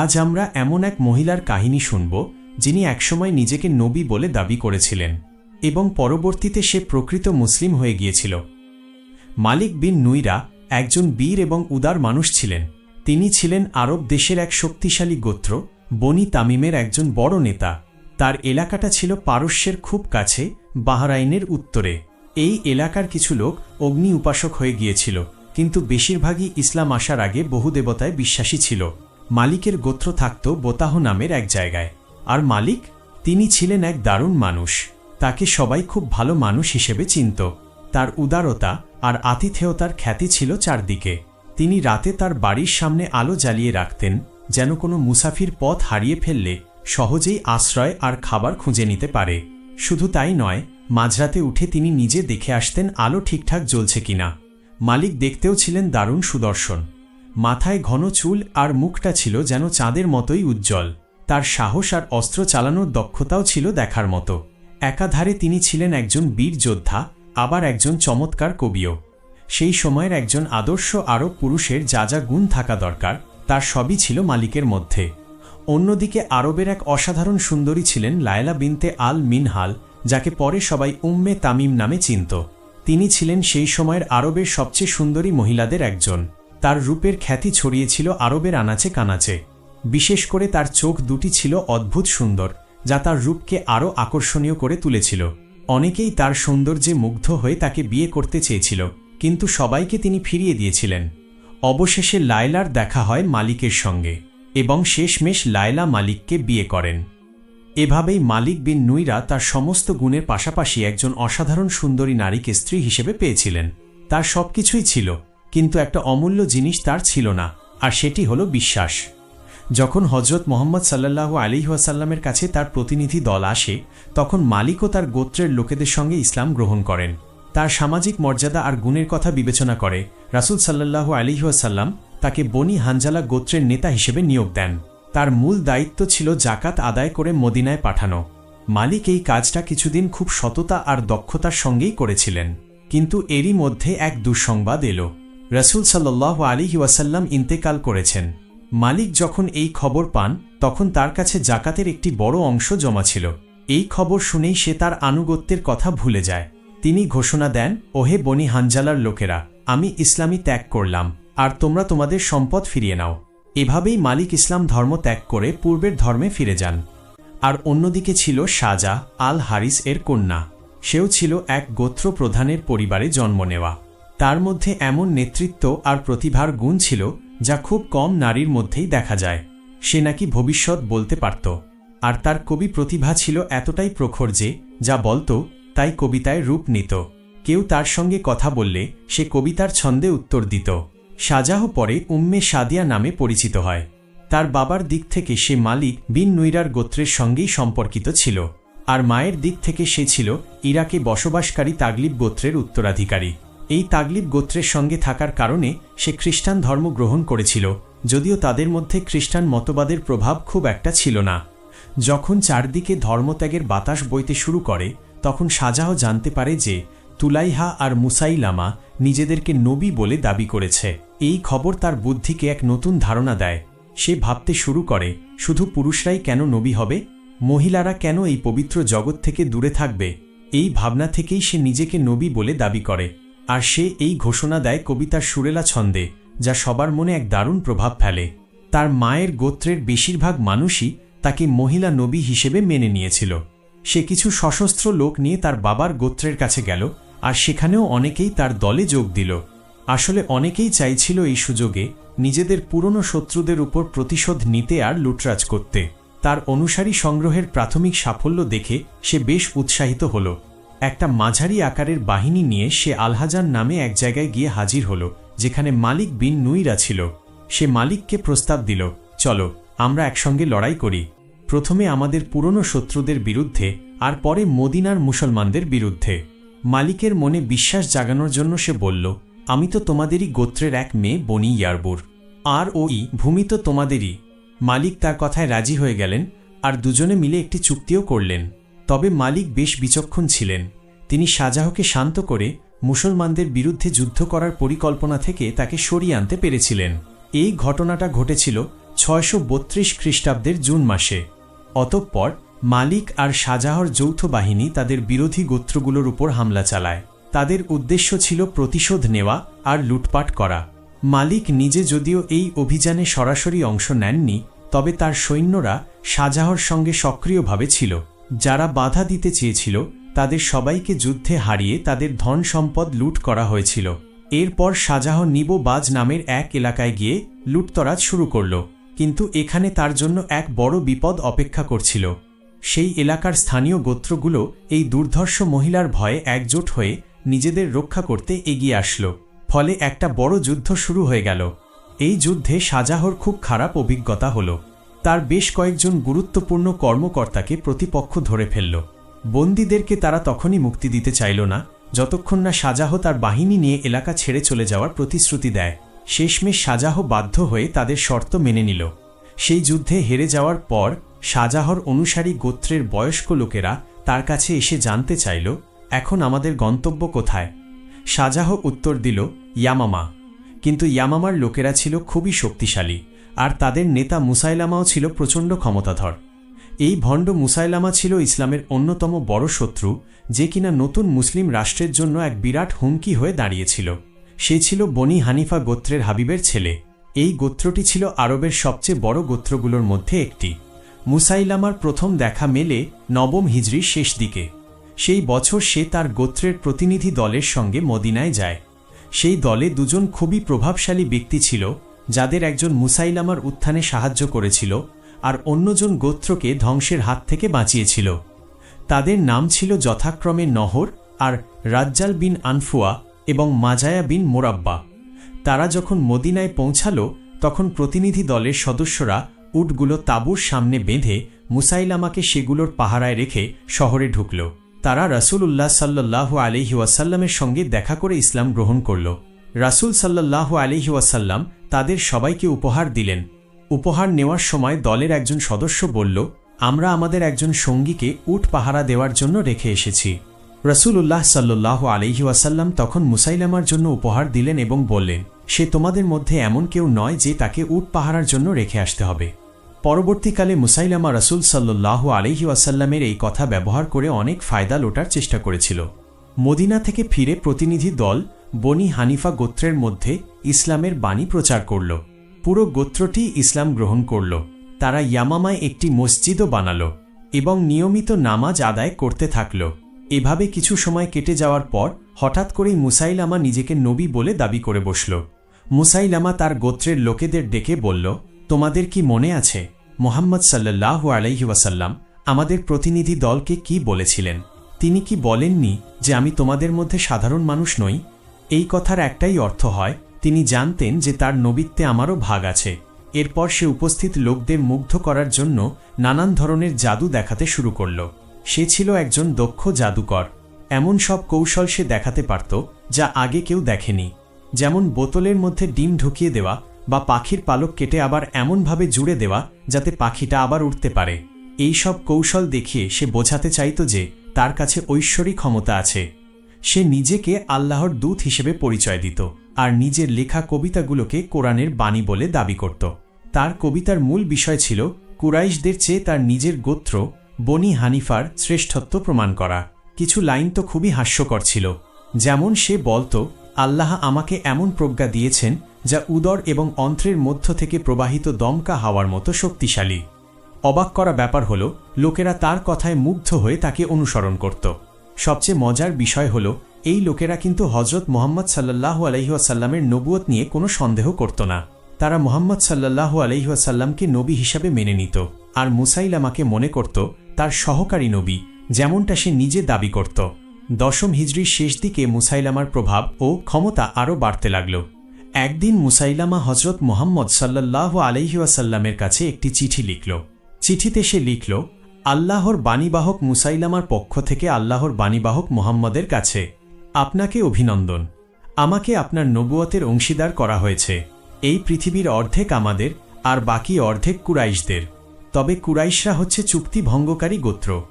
আজ আমরা এমন এক মহিলার কাহিনী শুনব, যিনি একসময় নিজেকে নবী বলে দাবি করেছিলেন, এবং পরবর্তীতে সে প্রকৃত মুসলিম হয়ে গিয়েছিল। মালিক বিন নুইরা একজন বীর এবং উদার মানুষ ছিলেন। তিনি ছিলেন আরব দেশের এক শক্তিশালী গোত্র, বনি তামিমের একজন বড় নেতা। তার এলাকাটা ছিল পারস্যের খুব কাছে, বাহরাইনের উত্তরে। এই এলাকার কিছু লোক অগ্নি উপাসক হয়ে গিয়েছিল, কিন্তু বেশিরভাগই ইসলাম আসার আগে বহু দেবতায় বিশ্বাসী ছিল। মালিকের গোত্র থাকত বোতাহ নামের এক জায়গায়। আর মালিক, তিনি ছিলেন এক দারুণ মানুষ। তাকে সবাই খুব ভালো মানুষ হিসেবে চিনত। তার উদারতা আর আতিথেয়তার খ্যাতি ছিল চারদিকে। তিনি রাতে তার বাড়ির সামনে আলো জ্বালিয়ে রাখতেন, যেন কোনো মুসাফির পথ হারিয়ে ফেললে সহজেই আশ্রয় আর খাবার খুঁজে নিতে পারে। শুধু তাই নয়, মাঝরাতে উঠে তিনি নিজে দেখে আসতেন আলো ঠিকঠাক জ্বলছে কিনা। মালিক দেখতেও ছিলেন দারুণ সুদর্শন। মাথায় ঘন চুল আর মুখটা ছিল যেন চাঁদের মতোই উজ্জ্বল। তার সাহস আর অস্ত্র চালানোর দক্ষতাও ছিল দেখার মতো। একাধারে তিনি ছিলেন একজন বীর যোদ্ধা, আবার একজন চমৎকার কবিও। সেই সময়ের একজন আদর্শ আরব পুরুষের যা যা গুণ থাকা দরকার, তার সবই ছিল মালিকের মধ্যে। অন্যদিকে আরবের এক অসাধারণ সুন্দরী ছিলেন লায়লা বিনতে আল মিনহাল, যাকে পরে সবাই উম্মে তামিম নামে চিনত। তিনি ছিলেন সেই সময়ের আরবের সবচেয়ে সুন্দরী মহিলাদের একজন। তার রূপের খ্যাতি ছড়িয়েছিল আরবের আনাচে কানাচে। বিশেষ করে তার চোখ দুটি ছিল অদ্ভুত সুন্দর, যা তার রূপকে আরও আকর্ষণীয় করে তুলেছিল। অনেকেই তার সৌন্দর্যে মুগ্ধ হয়ে তাকে বিয়ে করতে চেয়েছিল, কিন্তু সবাইকে তিনি ফিরিয়ে দিয়েছিলেন। অবশেষে লায়লার দেখা হয় মালিকের সঙ্গে, এবং শেষমেশ লায়লা মালিককে বিয়ে করেন। এভাবেই মালিক বিন নুইরা তার সমস্ত গুণের পাশাপাশি একজন অসাধারণ সুন্দরী নারীকে স্ত্রী হিসেবে পেয়েছিলেন। তার সবকিছুই ছিল কিন্তু একটা অমূল্য জিনিস তার ছিল না, আর সেটি হল বিশ্বাস। যখন হজরত মোহাম্মদ সাল্লাহ আলিহাসাল্লামের কাছে তার প্রতিনিধি দল আসে, তখন মালিকও তার গোত্রের লোকেদের সঙ্গে ইসলাম গ্রহণ করেন। তার সামাজিক মর্যাদা আর গুণের কথা বিবেচনা করে, রাসুল সাল্লাহ আলিহাসাল্লাম তাকে বনি হানজালা গোত্রের নেতা হিসেবে নিয়োগ দেন। তার মূল দায়িত্ব ছিল জাকাত আদায় করে মদিনায় পাঠানো। মালিক এই কাজটা কিছুদিন খুব সততা আর দক্ষতার সঙ্গেই করেছিলেন। কিন্তু এরই মধ্যে এক দুঃসংবাদ এলো। রসুল সাল্লাহ আলী ওয়াসাল্লাম ইন্তেকাল করেছেন। মালিক যখন এই খবর পান, তখন তার কাছে জাকাতের একটি বড় অংশ জমা ছিল। এই খবর শুনেই সে তার আনুগত্যের কথা ভুলে যায়। তিনি ঘোষণা দেন, ওহে বনি হানজালার লোকেরা, আমি ইসলামী ত্যাগ করলাম, আর তোমরা তোমাদের সম্পদ ফিরিয়ে নাও। এভাবেই মালিক ইসলাম ধর্ম ত্যাগ করে পূর্বের ধর্মে ফিরে যান। আর অন্যদিকে ছিল সাজা আল হারিস এর কন্যা। সেও ছিল এক গোত্র প্রধানের পরিবারে জন্ম নেওয়া। তার মধ্যে এমন নেতৃত্ব আর প্রতিভার গুণ ছিল যা খুব কম নারীর মধ্যেই দেখা যায়। সে নাকি ভবিষ্যৎ বলতে পারত। আর তার কবি প্রতিভা ছিল এতটাই প্রখর যে, যা বলতো, তাই কবিতায় রূপ নিত। কেউ তার সঙ্গে কথা বললে, সে কবিতার ছন্দে উত্তর দিত। সাজাহ পরে উম্মে সাদিয়া নামে পরিচিত হয়। তার বাবার দিক থেকে সে মালিক বিন নুইরার গোত্রের সঙ্গেই সম্পর্কিত ছিল। আর মায়ের দিক থেকে সে ছিল ইরাকে বসবাসকারী তাগলিব গোত্রের উত্তরাধিকারী। এই তাগলিব গোত্রের সঙ্গে থাকার কারণে সে খ্রিস্টান ধর্ম গ্রহণ করেছিল, যদিও তাদের মধ্যে খ্রিস্টান মতবাদের প্রভাব খুব একটা ছিল না। যখন চারদিকে ধর্মত্যাগের বাতাস বইতে শুরু করে, তখন সাজাহ জানতে পারে যে তুলাইহা আর মুসাইলামা নিজেদেরকে নবী বলে দাবি করেছে। এই খবর তার বুদ্ধিকে এক নতুন ধারণা দেয়। সে ভাবতে শুরু করে, শুধু পুরুষরাই কেন নবী হবে? মহিলারা কেন এই পবিত্র জগৎ থেকে দূরে থাকবে? এই ভাবনা থেকেই সে নিজেকে নবী বলে দাবি করে। আর সে এই ঘোষণা দেয় কবিতার সুরেলা ছন্দে, যা সবার মনে এক দারুণ প্রভাব ফেলে। তার মায়ের গোত্রের বেশিরভাগ মানুষই তাকে মহিলা নবী হিসেবে মেনে নিয়েছিল। সে কিছু সশস্ত্র লোক নিয়ে তার বাবার গোত্রের কাছে গেল, আর সেখানেও অনেকেই তার দলে যোগ দিল। আসলে অনেকেই চাইছিল এই সুযোগে নিজেদের পুরনো শত্রুদের উপর প্রতিশোধ নিতে আর লুটরাজ করতে। তার অনুসারী সংগ্রহের প্রাথমিক সাফল্য দেখে সে বেশ উৎসাহিত হল। একটা মাঝারি আকারের বাহিনী নিয়ে সে আলহাজান নামে এক জায়গায় গিয়ে হাজির হল, যেখানে মালিক বিন নুইরা ছিল। সে মালিককে প্রস্তাব দিল, চলো, আমরা একসঙ্গে লড়াই করি। প্রথমে আমাদের পুরনো শত্রুদের বিরুদ্ধে আর পরে মদিনার মুসলমানদের বিরুদ্ধে। মালিকের মনে বিশ্বাস জাগানোর জন্য সে বলল, আমি তো তোমাদেরই গোত্রের এক মেয়ে বনি ইয়ারবুর। আর ওই ভূমি তো তোমাদেরই। মালিক তার কথায় রাজি হয়ে গেলেন আর দুজনে মিলে একটি চুক্তিও করলেন। তবে মালিক বেশ বিচক্ষণ ছিলেন। তিনি শাহজাহকে শান্ত করে মুসলমানদের বিরুদ্ধে যুদ্ধ করার পরিকল্পনা থেকে তাকে সরিয়ে আনতে পেরেছিলেন। এই ঘটনাটা ঘটেছিল ছয়শো বত্রিশ খ্রিস্টাব্দের জুন মাসে। অতঃপর মালিক আর শাহজাহর যৌথ বাহিনী তাদের বিরোধী গোত্রগুলোর উপর হামলা চালায়। তাদের উদ্দেশ্য ছিল প্রতিশোধ নেওয়া আর লুটপাট করা। মালিক নিজে যদিও এই অভিযানে সরাসরি অংশ নেননি, তবে তার সৈন্যরা শাহজাহর সঙ্গে সক্রিয়ভাবে ছিল। যারা বাধা দিতে চেয়েছিল, তাদের সবাইকে যুদ্ধে হারিয়ে তাদের ধন সম্পদ লুট করা হয়েছিল। এরপর শাহজাহ নিবোবাজ নামের এক এলাকায় গিয়ে লুটতরাজ শুরু করল, কিন্তু এখানে তার জন্য এক বড় বিপদ অপেক্ষা করছিল। সেই এলাকার স্থানীয় গোত্রগুলো এই দুর্ধর্ষ মহিলার ভয়ে একজোট হয়ে নিজেদের রক্ষা করতে এগিয়ে আসলো, ফলে একটা বড় যুদ্ধ শুরু হয়ে গেল। এই যুদ্ধে শাহজাহর খুব খারাপ অভিজ্ঞতা হল। তার বেশ কয়েকজন গুরুত্বপূর্ণ কর্মকর্তাকে প্রতিপক্ষ ধরে ফেলল। বন্দীদেরকে তারা তখনই মুক্তি দিতে চাইল না, যতক্ষণ না শাহজাহ তার বাহিনী নিয়ে এলাকা ছেড়ে চলে যাওয়ার প্রতিশ্রুতি দেয়। শেষমেশ শাহজাহ বাধ্য হয়ে তাদের শর্ত মেনে নিল। সেই যুদ্ধে হেরে যাওয়ার পর শাহজাহর অনুসারী গোত্রের বয়স্ক লোকেরা তার কাছে এসে জানতে চাইল, এখন আমাদের গন্তব্য কোথায়? শাহজাহ উত্তর দিল, ইয়ামামা। কিন্তু ইয়ামামার লোকেরা ছিল খুবই শক্তিশালী। আর তাদের নেতা মুসাইলামাও ছিল প্রচণ্ড ক্ষমতাধর। এই ভণ্ড মুসাইলামা ছিল ইসলামের অন্যতম বড় শত্রু, যে কিনা নতুন মুসলিম রাষ্ট্রের জন্য এক বিরাট হুমকি হয়ে দাঁড়িয়েছিল। সে ছিল বনি হানিফা গোত্রের হাবিবের ছেলে। এই গোত্রটি ছিল আরবের সবচেয়ে বড় গোত্রগুলোর মধ্যে একটি। মুসাইলামার প্রথম দেখা মেলে নবম হিজড়ির শেষ দিকে। সেই বছর সে তার গোত্রের প্রতিনিধি দলের সঙ্গে মদিনায় যায়। সেই দলে দুজন খুবই প্রভাবশালী ব্যক্তি ছিল যাদের একজন মুসাইলামার উত্থানে সাহায্য করেছিল আর অন্যজন গোত্রকে ধ্বংসের হাত থেকে বাঁচিয়েছিল। তাদের নাম ছিল যথাক্রমে নহর আর রাজ্জাল বিন আনফুয়া এবং মাজায়া বিন মোরাব্বা। তারা যখন মদিনায় পৌঁছাল, তখন প্রতিনিধি দলের সদস্যরা উটগুলো তাঁবুর সামনে বেঁধে মুসাইলামাকে সেগুলোর পাহারায় রেখে শহরে ঢুকল। তারা রাসুল উল্লাহ সাল্লাহ আলহি ওয়াসাল্লামের সঙ্গে দেখা করে ইসলাম গ্রহণ করল। রাসুল সাল্লাহ আলহি ওয়াসাল্লাম তাদের সবাইকে উপহার দিলেন। উপহার নেওয়ার সময় দলের একজন সদস্য বলল, আমরা আমাদের একজন সঙ্গীকে উট পাহারা দেওয়ার জন্য রেখে এসেছি। রসুল উল্লাহ সাল্লাহ আলহি ওয়াসাল্লাম তখন মুসাইলামার জন্য উপহার দিলেন এবং বললেন, সে তোমাদের মধ্যে এমন কেউ নয় যে তাকে উট পাহারার জন্য রেখে আসতে হবে। পরবর্তীকালে মুসাইলামা রসুল সাল্লাহ আলহি ওয়াসাল্লামের এই কথা ব্যবহার করে অনেক ফায়দা লোটার চেষ্টা করেছিল। মদিনা থেকে ফিরে প্রতিনিধি দল বনি হানিফা গোত্রের মধ্যে ইসলামের বাণী প্রচার করল। পুরো গোত্রটি ইসলাম গ্রহণ করল। তারা ইয়ামামায় একটি মসজিদও বানাল এবং নিয়মিত নামাজ আদায় করতে থাকল। এভাবে কিছু সময় কেটে যাওয়ার পর হঠাৎ করেই মুসাইলামা নিজেকে নবী বলে দাবি করে বসল। মুসাইলামা তার গোত্রের লোকেদের ডেকে বলল, তোমাদের কি মনে আছে? মোহাম্মদ সাল্লাহ আলাইহি ওয়াসাল্লাম আমাদের প্রতিনিধি দলকে কি বলেছিলেন? তিনি কি বলেননি যে আমি তোমাদের মধ্যে সাধারণ মানুষ নই এই কথার একটাই অর্থ হয়, তিনি জানতেন যে তার নবীত্বে আমারও ভাগ আছে। এরপর সে উপস্থিত লোকদের মুগ্ধ করার জন্য নানান ধরনের জাদু দেখাতে শুরু করল। সে ছিল একজন দক্ষ জাদুকর। এমন সব কৌশল সে দেখাতে পারত, যা আগে কেউ দেখেনি। যেমন বোতলের মধ্যে ডিম ঢুকিয়ে দেওয়া বা পাখির পালক কেটে আবার এমনভাবে জুড়ে দেওয়া, যাতে পাখিটা আবার উঠতে পারে। এই সব কৌশল দেখিয়ে সে বোঝাতে চাইত যে, তার কাছে ঐশ্বরিক ক্ষমতা আছে। সে নিজেকে আল্লাহর দূত হিসেবে পরিচয় দিত আর নিজের লেখা কবিতাগুলোকে কোরআনের বাণী বলে দাবি করত। তার কবিতার মূল বিষয় ছিল কুরাইশদের চেয়ে তার নিজের গোত্র, বনি হানিফার শ্রেষ্ঠত্ব প্রমাণ করা। কিছু লাইন তো খুবই হাস্যকর ছিল। যেমন সে বলতো, আল্লাহ আমাকে এমন প্রজ্ঞা দিয়েছেন যা উদর এবং অন্ত্রের মধ্য থেকে প্রবাহিত দমকা হাওয়ার মতো শক্তিশালী। অবাক করা ব্যাপার হল, লোকেরা তার কথায় মুগ্ধ হয়ে তাকে অনুসরণ করত। সবচেয়ে মজার বিষয় হল, এই লোকেরা কিন্তু হজরত মোহাম্মদ সাল্লাহ আলহিহাসাল্লামের নবুয়ত নিয়ে কোনো সন্দেহ করত না। তারা মোহাম্মদ সাল্লাহ আলহিহাসাল্লামকে নবী হিসাবে মেনে নিত, আর মুসাইলামাকে মনে করত, তার সহকারী নবী, যেমনটা সে নিজে দাবি করত। দশম হিজড়ির শেষ দিকে মুসাইলামার প্রভাব ও ক্ষমতা আরও বাড়তে লাগল। একদিন মুসাইলামা হজরত মোহাম্মদ সাল্লাহ আলহিউসাল্লামের কাছে একটি চিঠি লিখল। চিঠিতে সে লিখল আল্লাহর বাণীবাহক মুসাইলামার পক্ষ থেকে আল্লাহর বাণীবাহক মোহাম্মদের কাছে। আপনাকে অভিনন্দন। আমাকে আপনার নবুয়তের অংশীদার করা হয়েছে। এই পৃথিবীর অর্ধেক আমাদের আর বাকি অর্ধেক কুরাইশদের। তবে কুরাইশরা হচ্ছে চুক্তি ভঙ্গকারী গোত্র।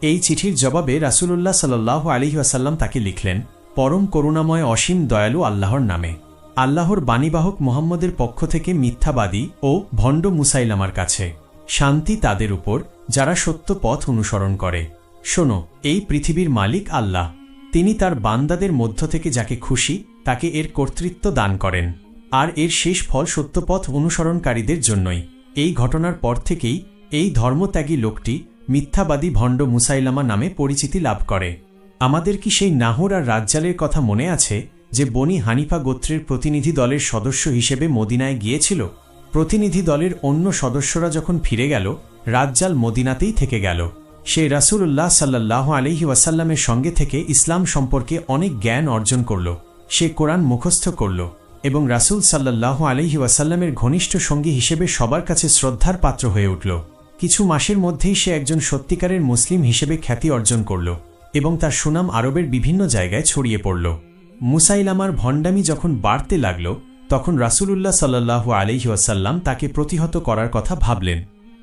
এই চিঠির জবাবে রাসুলুল্লাহ সাল্লাহ আলী আসাল্লাম তাকে লিখলেন, পরম করুণাময় অসীম দয়ালু আল্লাহর নামে। আল্লাহর বাণীবাহক মোহাম্মদের পক্ষ থেকে মিথ্যাবাদী ও ভণ্ড মুসাইলামার কাছে। শান্তি তাদের উপর, যারা সত্য পথ অনুসরণ করে। শোনো, এই পৃথিবীর মালিক আল্লাহ। তিনি তার বান্দাদের মধ্য থেকে যাকে খুশি, তাকে এর কর্তৃত্ব দান করেন। আর এর শেষ ফল সত্যপথ অনুসরণকারীদের জন্যই। এই ঘটনার পর থেকেই এই ধর্মত্যাগী লোকটি মিথ্যাবাদী ভণ্ড মুসাইলামা নামে পরিচিতি লাভ করে। আমাদের কি সেই নাহর আর রাজ্জালের কথা মনে আছে, যে বনি হানিফা গোত্রের প্রতিনিধি দলের সদস্য হিসেবে মদিনায় গিয়েছিল? প্রতিনিধি দলের অন্য সদস্যরা যখন ফিরে গেল, রাজ্জাল মদিনাতেই থেকে গেল। সে রাসূলুল্লাহ সাল্লাহ আলহি ওয়াসাল্লামের সঙ্গে থেকে ইসলাম সম্পর্কে অনেক জ্ঞান অর্জন করল। সে কোরআন মুখস্থ করল এবং রাসূল সাল্লাহ আলহি ওয়াসাল্লামের ঘনিষ্ঠ সঙ্গী হিসেবে সবার কাছে শ্রদ্ধার পাত্র হয়ে উঠল। কিছু মাসের মধ্যেই সে একজন সত্যিকারের মুসলিম হিসেবে খ্যাতি অর্জন করল এবং তার সুনাম আরবের বিভিন্ন জায়গায় ছড়িয়ে পড়ল। মুসাইলামার ভণ্ডামি যখন বাড়তে লাগল তখন রাসুলুল্লাহ সাল্লাহু আলহি ওয়াসাল্লাম তাকে প্রতিহত করার কথা ভাবলেন।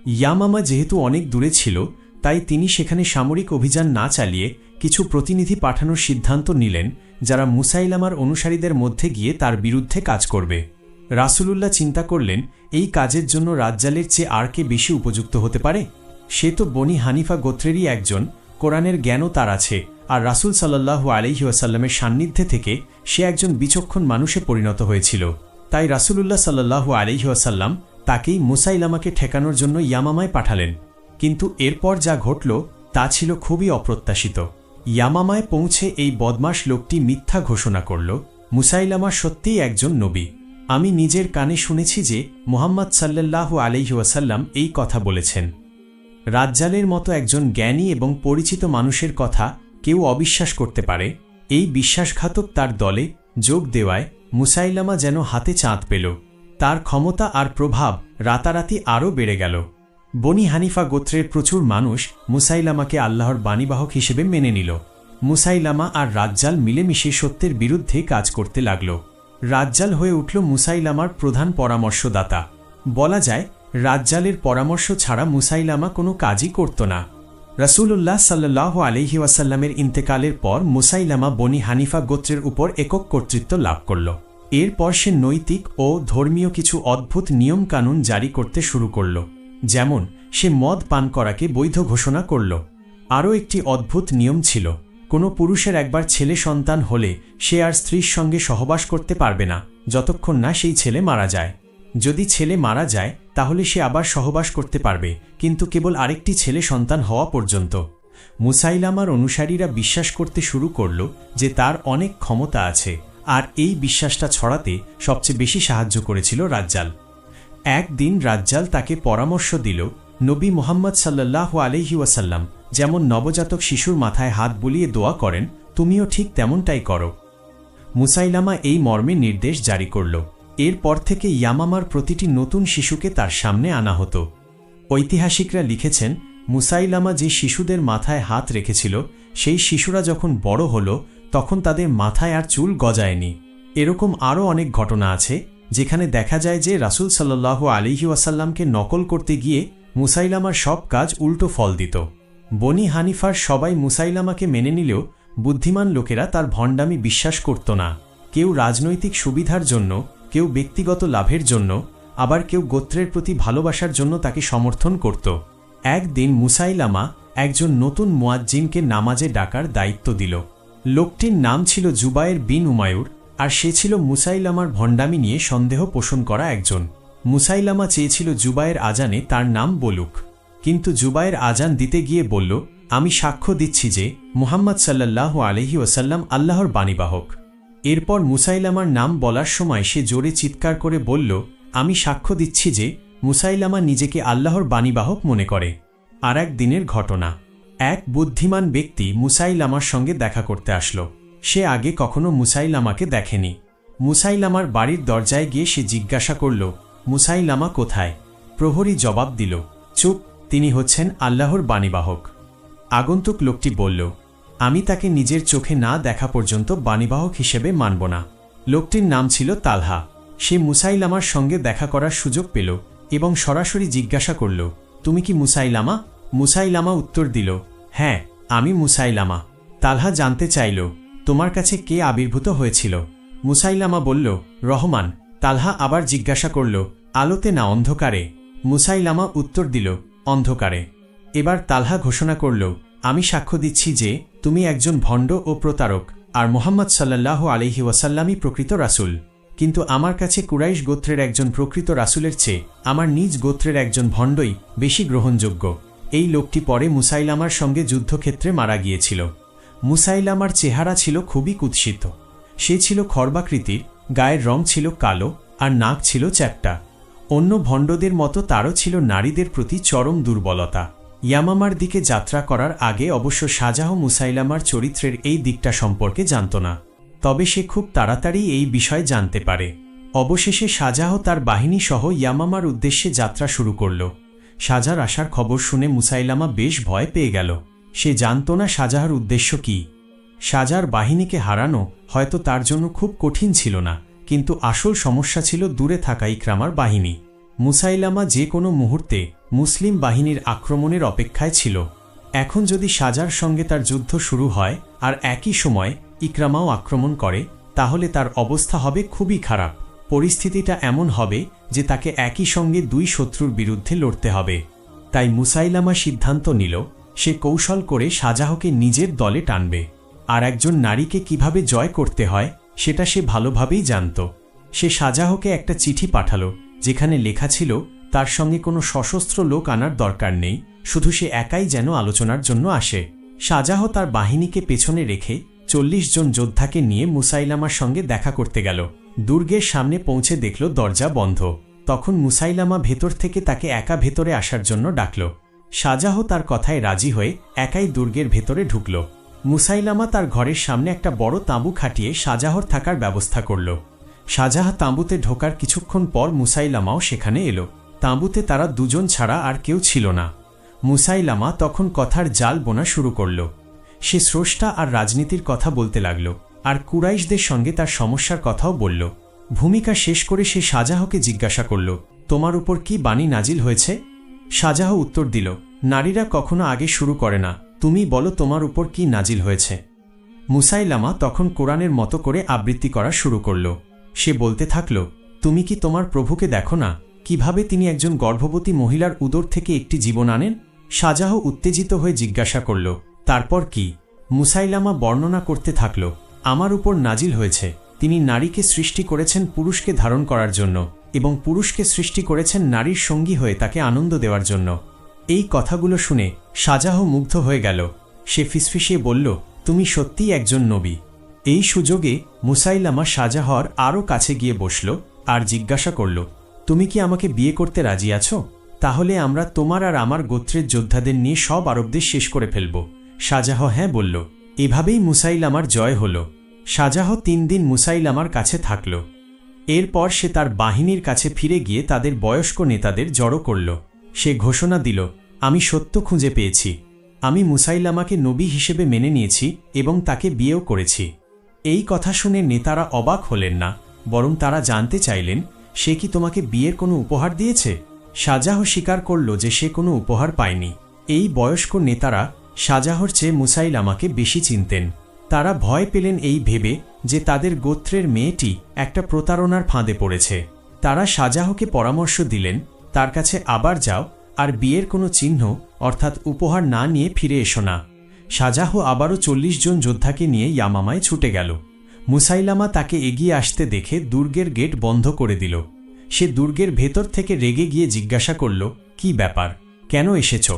ইয়ামামা যেহেতু অনেক দূরে ছিল, তাই তিনি সেখানে সামরিক অভিযান না চালিয়ে কিছু প্রতিনিধি পাঠানোর সিদ্ধান্ত নিলেন, যারা মুসাইলামার অনুসারীদের মধ্যে গিয়ে তার বিরুদ্ধে কাজ করবে। রাসূলুল্লাহ চিন্তা করলেন, এই কাজের জন্য রাজ্জালের চেয়ে আর কে বেশি উপযুক্ত হতে পারে? সে তো বনি হানিফা গোত্রেরই একজন, কোরআনের জ্ঞানও তার আছে, আর রাসুল সাল্লাহু আলহি ওয়াসাল্লামের সান্নিধ্যে থেকে সে একজন বিচক্ষণ মানুষে পরিণত হয়েছিল। তাই রাসুলুল্লাহ সাল্লাহু আলহি ওয়াসাল্লাম তাকেই মুসাইলামাকে ঠেকানোর জন্য ইয়ামামায় পাঠালেন। কিন্তু এরপর যা ঘটল, তা ছিল খুবই অপ্রত্যাশিত। ইয়ামামায় পৌঁছে এই বদমাস লোকটি মিথ্যা ঘোষণা করল, মুসাইলামা সত্যিই একজন নবী। আমি নিজের কানে শুনেছি যে মোহাম্মদ সাল্লাল্লাহু আলহি ওয়াসাল্লাম এই কথা বলেছেন। রাজ্জালের মতো একজন জ্ঞানী এবং পরিচিত মানুষের কথা কেউ অবিশ্বাস করতে পারে এই বিশ্বাসঘাতক তার দলে যোগ দেওয়ায় মুসাইলামা যেন হাতে চাঁদ পেল। তার ক্ষমতা আর প্রভাব রাতারাতি আরও বেড়ে গেল। বনি হানিফা গোত্রের প্রচুর মানুষ মুসাইলামাকে আল্লাহর বাণীবাহক হিসেবে মেনে নিল। মুসাইলামা আর রাজ্জাল মিলেমিশে সত্যের বিরুদ্ধে কাজ করতে লাগল। রাজ্জাল হয়ে উঠল মুসাইলামার প্রধান পরামর্শদাতা। বলা যায়, রাজ্জালের পরামর্শ ছাড়া মুসাইলামা কোনো কাজই করত না। রাসূলুল্লাহ সাল্লাহ আলহি ওয়াসাল্লামের ইন্তেকালের পর মুসাইলামা বনি হানিফা গোত্রের উপর একক কর্তৃত্ব লাভ করল। এরপর সে নৈতিক ও ধর্মীয় কিছু অদ্ভুত নিয়মকানুন জারি করতে শুরু করল। যেমন, সে মদ পান করাকে বৈধ ঘোষণা করল। আরও একটি অদ্ভুত নিয়ম ছিল, কোনো পুরুষের একবার ছেলে সন্তান হলে সে আর স্ত্রীর সঙ্গে সহবাস করতে পারবে না, যতক্ষণ না সেই ছেলে মারা যায়। যদি ছেলে মারা যায়, তাহলে সে আবার সহবাস করতে পারবে, কিন্তু কেবল আরেকটি ছেলে সন্তান হওয়া পর্যন্ত। মুসাইলামার অনুসারীরা বিশ্বাস করতে শুরু করল যে তার অনেক ক্ষমতা আছে, আর এই বিশ্বাসটা ছড়াতে সবচেয়ে বেশি সাহায্য করেছিল রাজ্জাল। একদিন রাজ্জাল তাকে পরামর্শ দিল, নবী মোহাম্মদ সাল্লাহ আলহি ওয়াসাল্লাম, যেমন নবজাতক শিশুর মাথায় হাত বুলিয়ে দোয়া করেন, তুমিও ঠিক তেমনটাই করো। মুসাইলামা এই মর্মে নির্দেশ জারি করল। এরপর থেকে ইয়ামামার প্রতিটি নতুন শিশুকে তার সামনে আনা হতো। ঐতিহাসিকরা লিখেছেন, মুসাইলামা যে শিশুদের মাথায় হাত রেখেছিল, সেই শিশুরা যখন বড় হল, তখন তাদের মাথায় আর চুল গজায়নি। এরকম আরও অনেক ঘটনা আছে, যেখানে দেখা যায় যে রাসুল সাল্লাহ আলিহি ওয়াসাল্লামকে নকল করতে গিয়ে মুসাইলামার সব কাজ উল্টো ফল দিত। বনি হানিফার সবাই মুসাইলামাকে মেনে নিলেও বুদ্ধিমান লোকেরা তার ভণ্ডামি বিশ্বাস করত না। কেউ রাজনৈতিক সুবিধার জন্য কেউ ব্যক্তিগত লাভের জন্য, আবার কেউ গোত্রের প্রতি ভালোবাসার জন্য তাকে সমর্থন করত। একদিন মুসাইলামা একজন নতুন মুয়াজ্জিনকে নামাজে ডাকার দায়িত্ব দিল। লোকটির নাম ছিল জুবায়ের বিন উমায়ুর, আর সে ছিল মুসাইলামার ভণ্ডামি নিয়ে সন্দেহ পোষণ করা একজন। মুসাইলামা চেয়েছিল জুবায়ের আজানে তার নাম বলুক। কিন্তু জুবায়ের আজান দিতে গিয়ে বলল, আমি সাক্ষ্য দিচ্ছি যে মুহাম্মদ সাল্লাহ আলহি ওসাল্লাম আল্লাহর বাণীবাহক। এরপর মুসাইলামার নাম বলার সময় সে জোরে চিৎকার করে বলল, আমি সাক্ষ্য দিচ্ছি যে মুসাইলামা নিজেকে আল্লাহর বাণীবাহক মনে করে। আর এক দিনের ঘটনা। এক বুদ্ধিমান ব্যক্তি মুসাইলামার সঙ্গে দেখা করতে আসলো। সে আগে কখনো মুসাইলামাকে দেখেনি। মুসাইলামার বাড়ির দরজায় গিয়ে সে জিজ্ঞাসা করল, মুসাইলামা কোথায়? প্রহরী জবাব দিল, চুপ, তিনি হচ্ছেন আল্লাহর বাণীবাহক। আগন্তুক লোকটি বলল আমি তাকে নিজের চোখে না দেখা পর্যন্ত বাণীবাহক হিসেবে মানব না। লোকটির নাম ছিল তালহা। সে মুসাইলামার সঙ্গে দেখা করার সুযোগ পেল এবং সরাসরি জিজ্ঞাসা করল, তুমি কি মুসাইলামা? মুসাইলামা উত্তর দিল হ্যাঁ আমি মুসাইলামা। তালহা জানতে চাইল, তোমার কাছে কে আবির্ভূত হয়েছিল? মুসাইলামা বলল, রহমান। তালহা আবার জিজ্ঞাসা করল, আলোতে না অন্ধকারে? মুসাইলামা উত্তর দিল, অন্ধকারে। এবার তালহা ঘোষণা করল, আমি সাক্ষ্য দিচ্ছি যে তুমি একজন ভণ্ড ও প্রতারক, আর মোহাম্মদ সাল্লাহ আলহি ওয়াসাল্লামই প্রকৃত রাসূল। কিন্তু আমার কাছে কুরাইশ গোত্রের একজন প্রকৃত রাসুলের চেয়ে আমার নিজ গোত্রের একজন ভণ্ডই বেশি গ্রহণযোগ্য। এই লোকটি পরে মুসাইলামার সঙ্গে যুদ্ধক্ষেত্রে মারা গিয়েছিল। মুসাইলামার চেহারা ছিল খুবই কুৎসিত। সে ছিল খর্বাকৃতির গায়ের রং ছিল কালো, আর নাক ছিল চ্যাপ্টা। অন্য ভণ্ডদের মতো তারও ছিল নারীদের প্রতি চরম দুর্বলতা। ইয়ামামার দিকে যাত্রা করার আগে অবশ্য শাহজাহ মুসাইলামার চরিত্রের এই দিকটা সম্পর্কে জানত না। তবে সে খুব তাড়াতাড়ি এই বিষয় জানতে পারে। অবশেষে শাহজাহ তার বাহিনী সহ ইয়ামামার উদ্দেশ্যে যাত্রা শুরু করল। সাজার আসার খবর শুনে মুসাইলামা বেশ ভয় পেয়ে গেল। সে জানত না শাহজাহার উদ্দেশ্য কি। সাজার বাহিনীকে হারানো হয়তো তার জন্য খুব কঠিন ছিল না, কিন্তু আসল সমস্যা ছিল দূরে থাকা ইকরামার বাহিনী। মুসাইলামা যে কোনো মুহূর্তে মুসলিম বাহিনীর আক্রমণের অপেক্ষায় ছিল। এখন যদি সাজার সঙ্গে তার যুদ্ধ শুরু হয় আর একই সময় ইকরামাও আক্রমণ করে, তাহলে তার অবস্থা হবে খুবই খারাপ। পরিস্থিতিটা এমন হবে যে তাকে একই সঙ্গে দুই শত্রুর বিরুদ্ধে লড়তে হবে। তাই মুসাইলামা সিদ্ধান্ত নিল, সে কৌশল করে শাহজাহকে নিজের দলে টানবে। আর একজন নারীকে কীভাবে জয় করতে হয়, সেটা সে ভালোভাবেই জানত। সে শাহজাহকে একটা চিঠি পাঠালো, যেখানে লেখা ছিল তার সঙ্গে কোনো সশস্ত্র লোক আনার দরকার নেই, শুধু সে একাই যেন আলোচনার জন্য আসে। শাহজাহ তার বাহিনীকে পেছনে রেখে চল্লিশ জন যোদ্ধাকে নিয়ে মুসাইলামার সঙ্গে দেখা করতে গেল। দুর্গের সামনে পৌঁছে দেখল দরজা বন্ধ। তখন মুসাইলামা ভেতর থেকে তাকে একা ভেতরে আসার জন্য ডাকল। শাহজাহ তার কথায় রাজি হয়ে একাই দুর্গের ভেতরে ঢুকল। মুসাইলামা তার ঘরের সামনে একটা বড় তাঁবু খাটিয়ে শাহজাহর থাকার ব্যবস্থা করল। শাহজাহ তাঁবুতে ঢোকার কিছুক্ষণ পর মুসাইলামাও সেখানে এলো। তাঁবুতে তারা দুজন ছাড়া আর কেউ ছিল না। মুসাইলামা তখন কথার জাল বোনা শুরু করল। সে স্রষ্টা আর রাজনীতির কথা বলতে লাগল। আর কুরাইশদের সঙ্গে তার সমস্যার কথাও বলল। ভূমিকা শেষ করে সে শাহজাহকে জিজ্ঞাসা করল, তোমার উপর কি বাণী নাজিল হয়েছে? শাহজাহ উত্তর দিল, নারীরা কখনো আগে শুরু করে না। তুমি বলো তোমার উপর কি নাজিল হয়েছে? মুসাইলামা তখন কোরআনের মতো করে আবৃত্তি করা শুরু করল। সে বলতে থাকল, তুমি কি তোমার প্রভুকে দেখো না? কীভাবে তিনি একজন গর্ভবতী মহিলার উদর থেকে একটি জীবন আনেন? শাহজাহ উত্তেজিত হয়ে জিজ্ঞাসা করল, তারপর কি? মুসাইলামা বর্ণনা করতে থাকল, আমার উপর নাজিল হয়েছে। তিনি নারীকে সৃষ্টি করেছেন পুরুষকে ধারণ করার জন্য এবং পুরুষকে সৃষ্টি করেছেন নারীর সঙ্গী হয়ে তাকে আনন্দ দেওয়ার জন্য। এই কথাগুলো শুনে শাহজাহ মুগ্ধ হয়ে গেল। সে ফিসফিসিয়ে বলল, তুমি সত্যিই একজন নবী। এই সুযোগে মুসাইলামা শাহজাহর আরও কাছে গিয়ে বসল আর জিজ্ঞাসা করল তুমি কি আমাকে বিয়ে করতে রাজি আছো? তাহলে আমরা তোমার আর আমার গোত্রের যোদ্ধাদের নিয়ে সব আরবদের শেষ করে ফেলব। শাহজাহ হ্যাঁ বলল, এভাবেই মুসাইলামার জয় হল। শাহজাহ তিন দিন মুসাইলামার কাছে থাকল। এরপর সে তার বাহিনীর কাছে ফিরে গিয়ে তাদের বয়স্ক নেতাদের জড়ো করল। সে ঘোষণা দিল, আমি সত্য খুঁজে পেয়েছি। আমি মুসাইলামাকে নবী হিসেবে মেনে নিয়েছি এবং তাকে বিয়েও করেছি। এই কথা শুনে নেতারা অবাক হলেন না, বরং তারা জানতে চাইলেন সে কি তোমাকে বিয়ের কোনো উপহার দিয়েছে? শাহজাহ স্বীকার করল যে সে কোনো উপহার পায়নি। এই বয়স্ক নেতারা শাহজাহর চেয়ে মুসাইলামাকে বেশি চিনতেন। তারা ভয় পেলেন এই ভেবে যে তাদের গোত্রের মেয়েটি একটা প্রতারণার ফাঁদে পড়েছে। তারা শাহজাহকে পরামর্শ দিলেন, তার কাছে আবার যাও আর বিয়ের কোনো চিহ্ন, অর্থাৎ উপহার না নিয়ে ফিরে এসো না। শাহজাহ আবারও চল্লিশ জন যোদ্ধাকে নিয়ে ইয়ামামায় ছুটে গেল। মুসাইলামা তাকে এগিয়ে আসতে দেখে দুর্গের গেট বন্ধ করে দিল। সে দুর্গের ভেতর থেকে রেগে গিয়ে জিজ্ঞাসা করল, কি ব্যাপার? কেন এসেছ?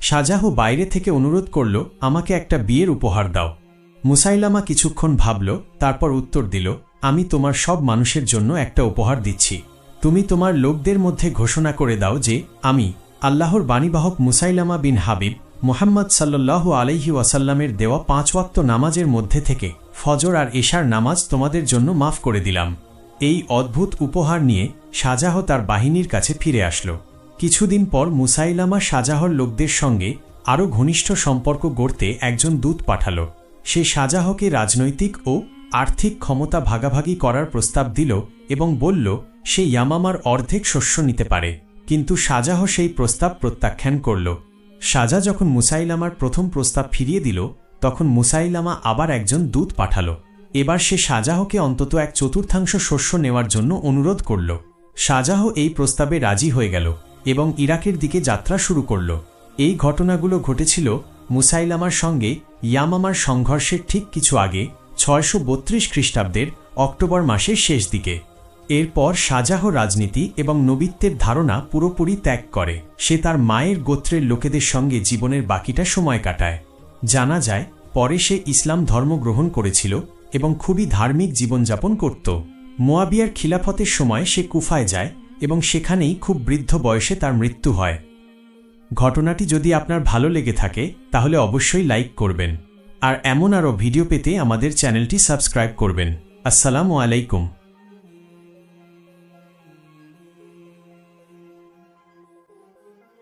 শাহজাহ বাইরে থেকে অনুরোধ করল, আমাকে একটা বিয়ের উপহার দাও। মুসাইলামা কিছুক্ষণ ভাবল, তারপর উত্তর দিল, আমি তোমার সব মানুষের জন্য একটা উপহার দিচ্ছি। তুমি তোমার লোকদের মধ্যে ঘোষণা করে দাও যে, আমি, আল্লাহর বাণীবাহক মুসাইলামা বিন হাবিব মোহাম্মদ সাল্লাহ আলহি ওয়াসাল্লামের দেওয়া পাঁচ ওয়াক্ত নামাজের মধ্যে থেকে ফজর আর এশার নামাজ তোমাদের জন্য মাফ করে দিলাম। এই অদ্ভুত উপহার নিয়ে শাহজাহ তার বাহিনীর কাছে ফিরে আসলো। কিছুদিন পর মুসাইলামা শাহজাহর লোকদের সঙ্গে আরও ঘনিষ্ঠ সম্পর্ক গড়তে একজন দূত পাঠাল। সে শাহজাহকে রাজনৈতিক ও আর্থিক ক্ষমতা ভাগাভাগি করার প্রস্তাব দিল এবং বলল, সে ইয়ামামার অর্ধেক শস্য নিতে পারে। কিন্তু শাহজাহ সেই প্রস্তাব প্রত্যাখ্যান করল। শাহজা যখন মুসাইলামার প্রথম প্রস্তাব ফিরিয়ে দিল, তখন মুসাইলামা আবার একজন দূত পাঠাল। এবার সে শাহজাহকে অন্তত এক চতুর্থাংশ শস্য নেওয়ার জন্য অনুরোধ করল। শাহজাহ এই প্রস্তাবে রাজি হয়ে গেল এবং ইরাকের দিকে যাত্রা শুরু করল। এই ঘটনাগুলো ঘটেছিল মুসাইলামার সঙ্গে ইয়ামামার সংঘর্ষের ঠিক কিছু আগে ছয়শো বত্রিশ খ্রিস্টাব্দের অক্টোবর মাসের শেষ দিকে। এরপর শাহজাহ রাজনীতি এবং নবিত্বের ধারণা পুরোপুরি ত্যাগ করে। সে তার মায়ের গোত্রের লোকেদের সঙ্গে জীবনের বাকিটা সময় কাটায়। জানা যায়, পরে সে ইসলাম ধর্ম গ্রহণ করেছিল এবং খুবই ধার্মিক জীবনযাপন করত। মোয়াবিয়ার খিলাফতের সময় সে কুফায় যায় এবং সেখানেই খুব বৃদ্ধ বয়সে তার মৃত্যু হয়। ঘটনাটি যদি আপনার ভালো লেগে থাকে, তাহলে অবশ্যই লাইক করবেন। আর এমন আরও ভিডিও পেতে আমাদের চ্যানেলটি সাবস্ক্রাইব করবেন। আসসালামু আলাইকুম।